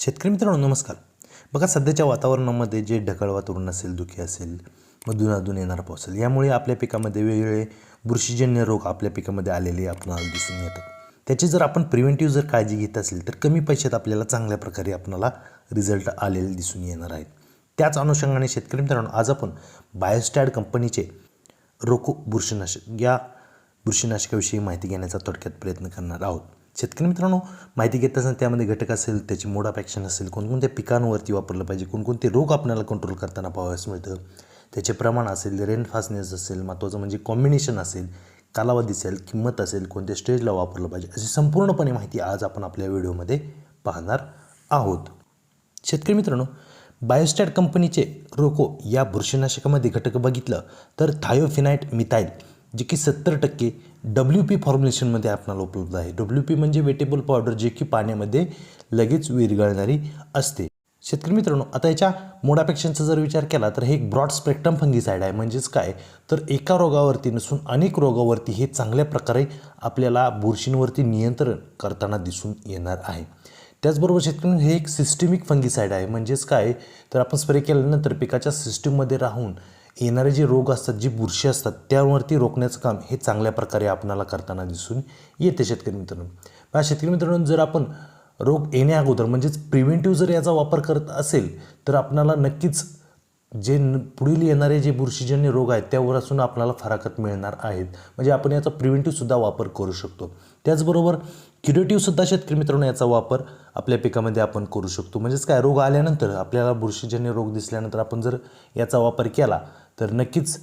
शेतकरी मित्रांनो नमस्कार. बघा सध्याच्या वातावरणामध्ये जे ढगाळ वातावरण असेल दुखी असेल मधून अधून येणारा पाऊस असेल यामुळे आपल्या पिकामध्ये वेगवेगळे बुरशीजन्य रोग आपल्या पिकामध्ये आलेले आपणाला दिसून येतात. त्याची जर आपण प्रिव्हेंटिव्ह जर काळजी घेत असेल तर कमी पैशात आपल्याला चांगल्या प्रकारे आपणाला रिझल्ट आलेले दिसून येणार आहेत. त्याच अनुषंगाने शेतकरी मित्रांनो आज आपण बायोस्टॅड कंपनीचे रोको बुरशीनाशक या बुरशीनाशकाविषयी माहिती घेण्याचा थोडक्यात प्रयत्न करणार आहोत. शेतकरी मित्रांनो माहिती घेत असताना त्यामध्ये घटक असेल त्याची मोड ऑफ असेल कोणकोणत्या पिकांवरती वापरलं पाहिजे कोणकोणते रोग आपल्याला कंट्रोल करताना पाहावयास मिळतं त्याचे प्रमाण असेल रेन फास्टनेस असेल महत्त्वाचं म्हणजे कॉम्बिनेशन असेल कालावधी असेल किंमत असेल कोणत्या स्टेजला वापरलं पाहिजे अशी संपूर्णपणे माहिती आज आपण आपल्या व्हिडिओमध्ये पाहणार आहोत. शेतकरी मित्रांनो बायोस्टॅट कंपनीचे रोको या बुरशीनाशकामध्ये घटक बघितलं तर थायोफिनाईट मिथाईल जे की सत्तर टक्के डब्ल्यू पी फॉर्म्युलेशनमध्ये आपणाला उपलब्ध आहे. डब्ल्यू पी म्हणजे वेटेबल पावडर जे की पाण्यामध्ये लगेच विरघळणारी असते. शेतकरी मित्रांनो आता याच्या मोडापेक्षांचा जर विचार केला तर हे एक ब्रॉड स्पेक्ट्रम फंगीसाईड आहे. म्हणजेच काय? तर एका रोगावरती नसून अनेक रोगावरती हे चांगल्या प्रकारे आपल्याला बुरशींवरती नियंत्रण करताना दिसून येणार आहे. त्याचबरोबर शेतकरी हे एक सिस्टमिक फंगीसाईड आहे. म्हणजेच काय? तर आपण स्प्रे केल्यानंतर पिकाच्या सिस्टीममध्ये राहून येणारे जे रोग असतात जी बुरशी असतात त्यावरती रोखण्याचं काम हे चांगल्या प्रकारे आपणाला करताना दिसून येते शेतकरी मित्रांनो. पहा शेतकरी मित्रांनो जर आपण रोग येण्या अगोदर म्हणजेच प्रिव्हेंटिव्ह जर याचा वापर करत असेल तर आपणाला नक्कीच जे न पुढील येणारे जे बुरशीजन्य रोग आहेत त्यावर असून आपल्याला फराकत मिळणार आहेत. म्हणजे आपण याचा प्रिव्हेंटिव्हसुद्धा वापर करू शकतो. त्याचबरोबर क्युरेटिव्हसुद्धा शेतकरी मित्रांनो याचा वापर आपल्या पिकामध्ये आपण करू शकतो. म्हणजेच काय रोग आल्यानंतर आपल्याला बुरशीजन्य रोग दिसल्यानंतर आपण जर याचा वापर केला तर नक्कीच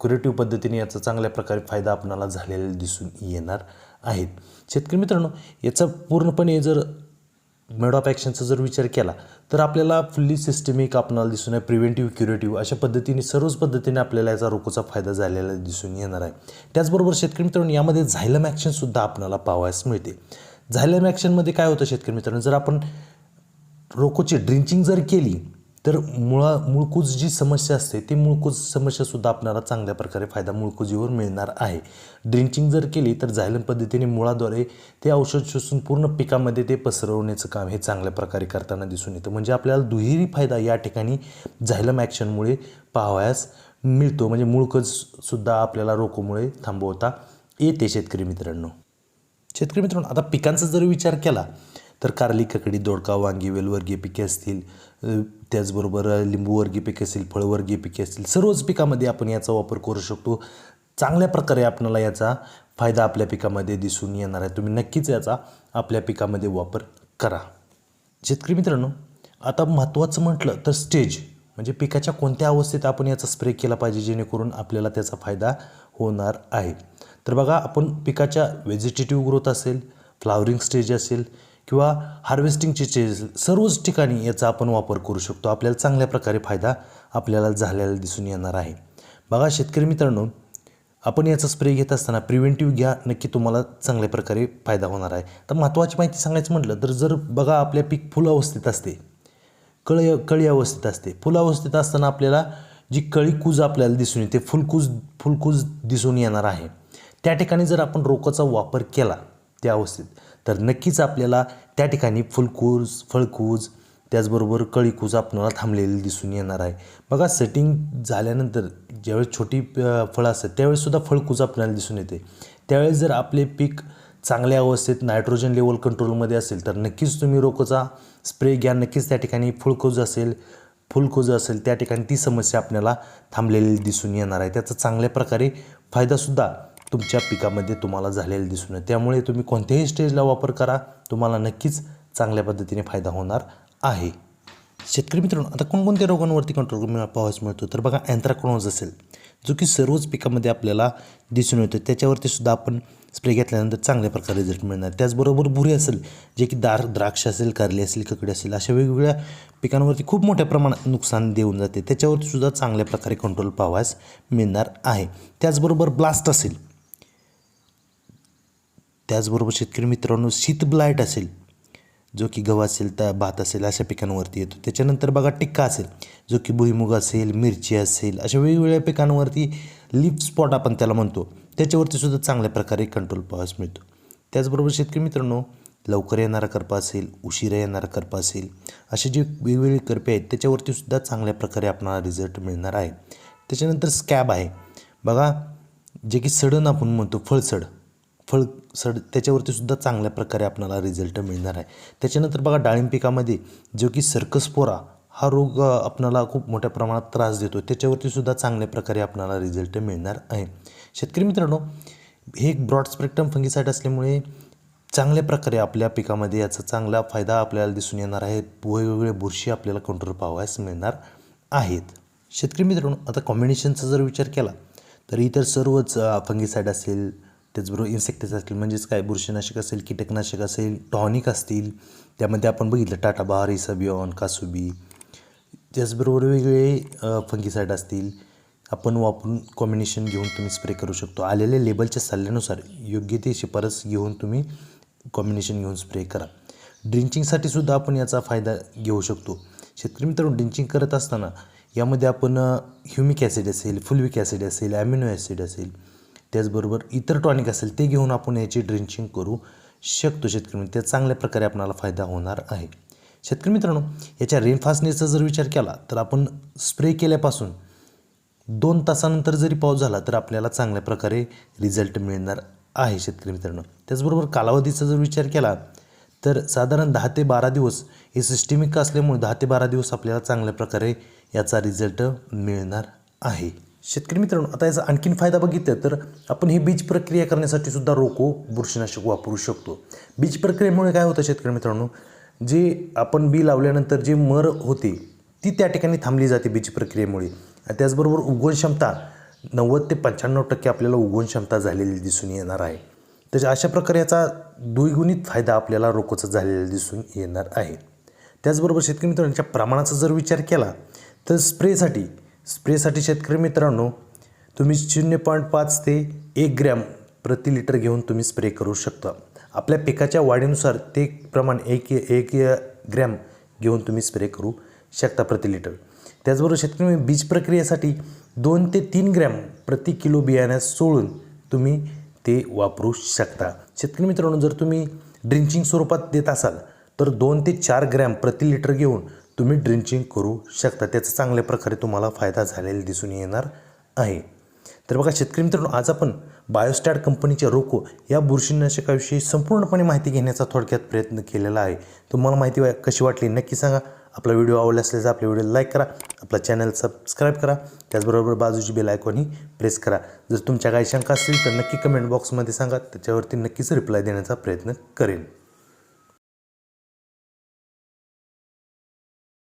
क्युरेटिव्ह पद्धतीने याचा चांगल्या प्रकारे फायदा आपणाला झालेला दिसून येणार आहेत शेतकरी मित्रांनो याचा पूर्णपणे जर मेड ऑफ ॲक्शनचा जर विचार केला तर आपल्याला फुल्ली सिस्टमिक आपणाला दिसून आहे प्रिव्हेंटिव्ह क्युरेटिव्ह अशा पद्धतीने सर्वच पद्धतीने आपल्याला याचा रोखोचा फायदा झालेला दिसून येणार आहे. त्याचबरोबर शेतकरी मित्रांनो यामध्ये झायलम ॲक्शनसुद्धा आपल्याला पाहावयास मिळते. झायलम ॲक्शनमध्ये काय होतं शेतकरी मित्रांनो जर आपण रोकोची ड्रिंचिंग जर केली तर मुळा मुळकूज जी समस्या असते ती मुळकूज समस्यासुद्धा आपल्याला चांगल्या प्रकारे फायदा मुळकुजीवर मिळणार आहे. ड्रिंचिंग जर केली तर झायलम पद्धतीने मुळाद्वारे ते औषध शोषून पूर्ण पिकामध्ये ते पसरवण्याचं काम हे चांगल्या प्रकारे करताना दिसून येतं. म्हणजे आपल्याला दुहेरी फायदा या ठिकाणी झायलम ॲक्शनमुळे पाहावयास मिळतो. म्हणजे मुळकजसुद्धा आपल्याला रोकोमुळे थांबवता येते शेतकरी मित्रांनो. शेतकरी मित्रांनो आता पिकांचा जर विचार केला तर कारली ककडी दोडका वांगी वेलवर्गीय पिके असतील. त्याचबरोबर लिंबूवर्गीय पिके असतील फळवर्गीय पिके असतील. सर्वच पिकामध्ये आपण याचा वापर करू शकतो. चांगल्या प्रकारे आपल्याला याचा फायदा आपल्या पिकामध्ये दिसून येणार आहे. तुम्ही नक्कीच याचा आपल्या पिकामध्ये वापर करा. शेतकरी मित्रांनो आता महत्त्वाचं म्हटलं तर स्टेज म्हणजे पिकाच्या कोणत्या अवस्थेत आपण याचा स्प्रे केला पाहिजे जेणेकरून आपल्याला त्याचा फायदा होणार आहे. तर बघा आपण पिकाच्या व्हेजिटेटिव्ह ग्रोथ असेल फ्लावरिंग स्टेज असेल किंवा हार्वेस्टिंगची स्टेज सर्वच ठिकाणी याचा आपण वापर करू शकतो. आपल्याला चांगल्या प्रकारे फायदा आपल्याला झालेला दिसून येणार आहे. बघा शेतकरी मित्रांनो आपण याचा स्प्रे घेत असताना प्रिव्हेंटिव्ह घ्या नक्की तुम्हाला चांगल्या प्रकारे फायदा होणार आहे. तर महत्त्वाची माहिती सांगायचं म्हटलं तर जर बघा आपल्या पीक फुल अवस्थेत असते कळी कळी अवस्थेत असते. फुल अवस्थेत असताना आपल्याला जी कळी कूज आपल्याला दिसून येते फुलकूज फुलकूज दिसून येणार आहे. त्या ठिकाणी जर आपण रोकाचा वापर केला त्या अवस्थेत तर नक्कीच आपल्याला त्या ठिकाणी फुलकूज फळकूज त्याचबरोबर कळीकूज आपणाला थांबलेली दिसून येणार आहे. बघा सेटिंग झाल्यानंतर ज्यावेळेस छोटी फळं असतात त्यावेळेससुद्धा फळकूज आपल्याला दिसून येते. त्यावेळेस जर आपले पीक चांगल्या अवस्थेत नायट्रोजन लेवल कंट्रोलमध्ये असेल तर नक्कीच तुम्ही रोकोचा स्प्रे घ्या. नक्कीच त्या ठिकाणी फुलकूज असेल फुलकूज असेल त्या ठिकाणी ती समस्या आपल्याला थांबलेली दिसून येणार आहे. त्याचा चांगल्या प्रकारे फायदासुद्धा तुमच्या पिकामध्ये तुम्हाला झालेलं दिसून येईल. त्यामुळे तुम्ही कोणत्याही स्टेजला वापर करा. तुम्हाला नक्कीच चांगल्या पद्धतीने फायदा होणार आहे. शेतकरी मित्रांनो आता कोणकोणत्या रोगांवरती कंट्रोल मिळा मिळतो? तर बघा अँथ्राक्रोनोज असेल जो की सर्वच पिकामध्ये आपल्याला दिसून येतो त्याच्यावरती सुद्धा आपण स्प्रे घेतल्यानंतर चांगल्या प्रकारे रिझल्ट मिळणार. त्याचबरोबर बुरी असेल जे की दार द्राक्ष असेल कारली असेल ककडी असेल अशा वेगवेगळ्या पिकांवरती खूप मोठ्या प्रमाणात नुकसान देऊन जाते. त्याच्यावरती सुद्धा चांगल्या प्रकारे कंट्रोल पाहावयास मिळणार आहे. त्याचबरोबर ब्लास्ट असेल त्याचबरोबर शेतकरी मित्रांनो शीत ब्लाईट असेल जो की गव्हा असेल तर भात असेल अशा पिकांवरती येतो. त्याच्यानंतर बघा टिक्का असेल जो की भुईमुग असेल मिरची असेल अशा वेगवेगळ्या पिकांवरती लिप स्पॉट आपण त्याला म्हणतो. त्याच्यावरती सुद्धा चांगल्या प्रकारे कंट्रोल पाहावयास मिळतो. त्याचबरोबर शेतकरी मित्रांनो लवकर येणारा करपा असेल उशिरा येणारा करपा असेल असे जे वेगवेगळे करपे आहेत त्याच्यावरती सुद्धा चांगल्या प्रकारे आपणाला रिझल्ट मिळणार आहे. त्याच्यानंतर स्कॅब आहे. बघा जे की सडन आपण म्हणतो फळसड. फळ सड त्याच्यावरती सुद्धा चांगल्या प्रकारे आपल्याला रिझल्ट मिळणार आहे. त्याच्यानंतर बघा डाळिंब पिकामध्ये जो की सर्कसपोरा हा रोग आपणाला खूप मोठ्या प्रमाणात त्रास देतो त्याच्यावरती सुद्धा चांगल्या प्रकारे आपल्याला रिझल्ट मिळणार आहे. शेतकरी मित्रांनो हे एक ब्रॉड स्पेक्ट्रम फंगिसाईड असल्यामुळे चांगल्या प्रकारे आपल्या पिकामध्ये याचा चांगला फायदा आपल्याला दिसून येणार आहे. वेगवेगळे बुरशी आपल्याला कंट्रोल पाहावयास मिळणार आहेत. शेतकरी मित्रांनो आता कॉम्बिनेशनचा जर विचार केला तर इतर सर्वच फंगिसाईड असेल त्याचबरोबर इन्सेक्टिस असतील. म्हणजेच काय? बुरशीनाशक असेल कीटकनाशक असेल टॉनिक असतील. त्यामध्ये आपण बघितलं टाटा बहार इसाबिऑन कासुबी. त्याचबरोबर वेगवेगळे फंगिसाईड असतील. आपण वापरून कॉम्बिनेशन घेऊन तुम्ही स्प्रे करू शकतो. आलेल्या लेबलच्या सल्ल्यानुसार योग्य ते शिफारस घेऊन तुम्ही कॉम्बिनेशन घेऊन स्प्रे करा. ड्रिंचिंगसाठी सुद्धा आपण याचा फायदा घेऊ शकतो. शेतकरी मित्रांनो ड्रिंचिंग करत असताना यामध्ये आपण ह्युमिक ॲसिड असेल फुलविक ॲसिड असेल ॲमिनो ॲसिड असेल त्याचबरोबर इतर टॉनिक असेल ते घेऊन आपण याची ड्रिंचिंग करू शकतो शेतकरी मित्र. त्या चांगल्या प्रकारे आपणाला फायदा होणार आहे. शेतकरी मित्रांनो याच्या रेनफास्टनेसचा जर विचार केला तर आपण स्प्रे केल्यापासून दोन तासानंतर जरी पाऊस झाला तर आपल्याला चांगल्या प्रकारे रिझल्ट मिळणार आहे शेतकरी मित्रांनो. त्याचबरोबर कालावधीचा जर विचार केला तर साधारण दहा ते बारा दिवस हे सिस्टेमिक असल्यामुळे दहा ते बारा दिवस आपल्याला चांगल्या प्रकारे याचा रिझल्ट मिळणार आहे. शेतकरी मित्रांनो आता याचा आणखीन फायदा बघितलं तर आपण ही बीज प्रक्रिया करण्यासाठी सुद्धा रोको बुरशीनाशक वापरू शकतो. बीज प्रक्रियेमुळे काय होतं शेतकरी मित्रांनो जे आपण बी लावल्यानंतर जे मर होते ती त्या ठिकाणी थांबली जाते बीज प्रक्रियेमुळे. त्याचबरोबर उगवण क्षमता नव्वद ते पंच्याण्णव टक्के आपल्याला उगवण क्षमता झालेली दिसून येणार आहे. तर अशा प्रकारे याचा द्विगुणित फायदा आपल्याला रोकोचा झालेला दिसून येणार आहे. त्याचबरोबर शेतकरी मित्रांच्या प्रमाणाचा जर विचार केला तर स्प्रेसाठी स्प्रेसाठी शेतकरी मित्रांनो तुम्ही शून्य पॉईंट पाच ते एक ग्रॅम प्रति लिटर घेऊन तुम्ही स्प्रे करू शकता. आपल्या पिकाच्या वाढीनुसार ते प्रमाण एक एक ग्रॅम घेऊन तुम्ही स्प्रे करू शकता प्रति लिटर. त्याचबरोबर शेतकरी बीज प्रक्रियेसाठी दोन ते तीन ग्रॅम प्रति किलो बियाण्यास सोडून तुम्ही ते वापरू शकता. शेतकरी मित्रांनो जर तुम्ही ड्रिंचिंग स्वरूपात देत असाल तर दोन ते चार ग्रॅम प्रति लिटर घेऊन तुम्ही ड्रिंचिंग करू शकता. त्याचा चांगल्या प्रकारे तुम्हाला फायदा झालेला दिसून येणार आहे. तर बघा शेतकरी मित्रांनो आज आपण बायोस्टॅट कंपनीच्या रोको या बुरशीनाशकाविषयी संपूर्णपणे माहिती घेण्याचा थोडक्यात प्रयत्न केलेला आहे. तुम्हाला माहिती वा- कशी वाटली नक्की सांगा. आपला व्हिडिओ आवडला असल्यास आपल्या व्हिडिओ लाईक करा. आपला चॅनल सबस्क्राईब करा. त्याचबरोबर बाजूची बेल आयकॉनही प्रेस करा. जर तुमच्या काही शंका असतील तर नक्की कमेंट बॉक्समध्ये सांगा. त्याच्यावरती नक्कीच रिप्लाय देण्याचा प्रयत्न करेन.